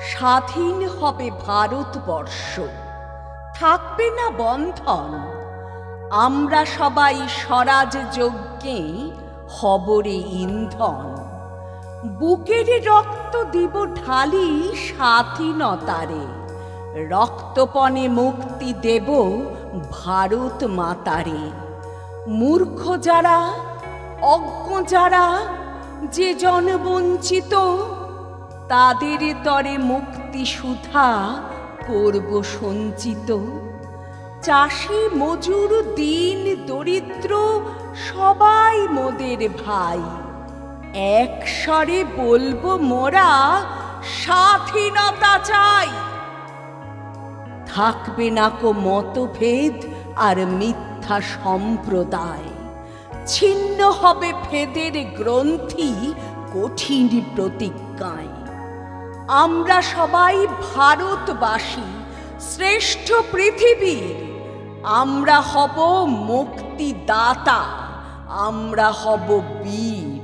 স্বাধীন হবে ভারতবর্ষ। থাকবে না বন্ধন। আমরা সবাই স্বরাজ যজ্ঞে হবরে ইন্ধন। বুকের রক্ত দিব ঢালি স্বাধীনতারে। রক্তপণে মুক্তি দেব ভারত মাতারে। মূর্খ যারা, অজ্ঞ যারা, যে জন বঞ্চিত তাদের তরে মুক্তি সুধা করব সঞ্চিত। চাষি মজুর দিন দরিদ্র সবাই মোদের ভাই। এক স্বরে বলব মোরা স্বাধীনতা চাই। থাকবে না কো মতভেদ আর মিথ্যা সম্প্রদায়। ছিন্ন হবে ফেদের গ্রন্থি কঠিন প্রতিজ্ঞায়। আমরা সবাই ভারতবাসী শ্রেষ্ঠ পৃথিবীর। আমরা হব মুক্তিদাতা আমরা হব বীর।